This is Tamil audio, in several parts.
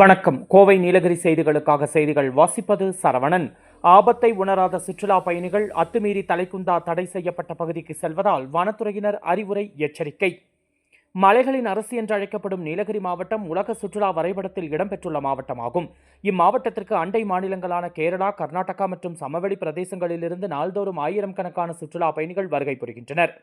வணக்கம். கோவை நீலகிரி செய்திகளுக்காக செய்திகள் வாசிப்பது சரவணன். ஆபத்தை உணராத சுற்றுலா பயணிகள் அத்துமீறி தலைக்குந்தா தடை செய்யப்பட்ட பகுதிக்கு செல்வதால் வனத்துறையினர் அறிவுரை எச்சரிக்கை. மலைகளின் அரசு என்று அழைக்கப்படும் நீலகிரி மாவட்டம் உலக சுற்றுலா வரைபடத்தில் இடம்பெற்றுள்ள மாவட்டமாகும். இம்மாவட்டத்திற்கு அண்டை மாநிலங்களான கேரளா கர்நாடகா மற்றும் சமவெளி பிரதேசங்களிலிருந்து நாள்தோறும் ஆயிரம் கணக்கான சுற்றுலா பயணிகள் வருகை புரிகின்றனர்.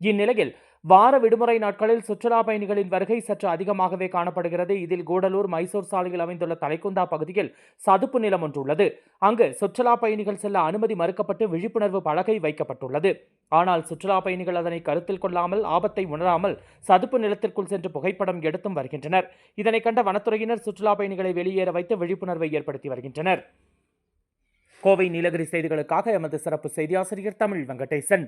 இந்நிலையில் வார விடுமுறை நாட்களில் சுற்றுலா பயணிகளின் வருகை சற்று அதிகமாகவே காணப்படுகிறது. இதில் கூடலூர் மைசூர் சாலையில் அமைந்துள்ள தலைக்குந்தா பகுதியில் சதுப்பு நிலம் ஒன்று உள்ளது அங்கு சுற்றுலா பயணிகள் செல்ல அனுமதி மறுக்கப்பட்டு விழிப்புணர்வு பலகை வைக்கப்பட்டுள்ளது. ஆனால் சுற்றுலா பயணிகள் அதனை கருத்தில் கொள்ளாமல் ஆபத்தை உணராமல் சதுப்பு நிலத்திற்குள் சென்று புகைப்படம் எடுத்தும் வருகின்றனர். இதனை கண்ட வனத்துறையினர் சுற்றுலா பயணிகளை வெளியேற வைத்து விழிப்புணர்வை ஏற்படுத்தி வருகின்றனர். கோவை நீலகிரி செய்திகளுக்காக எமது சிறப்பு செய்தியாசிரியர் தமிழ் வெங்கடேசன்.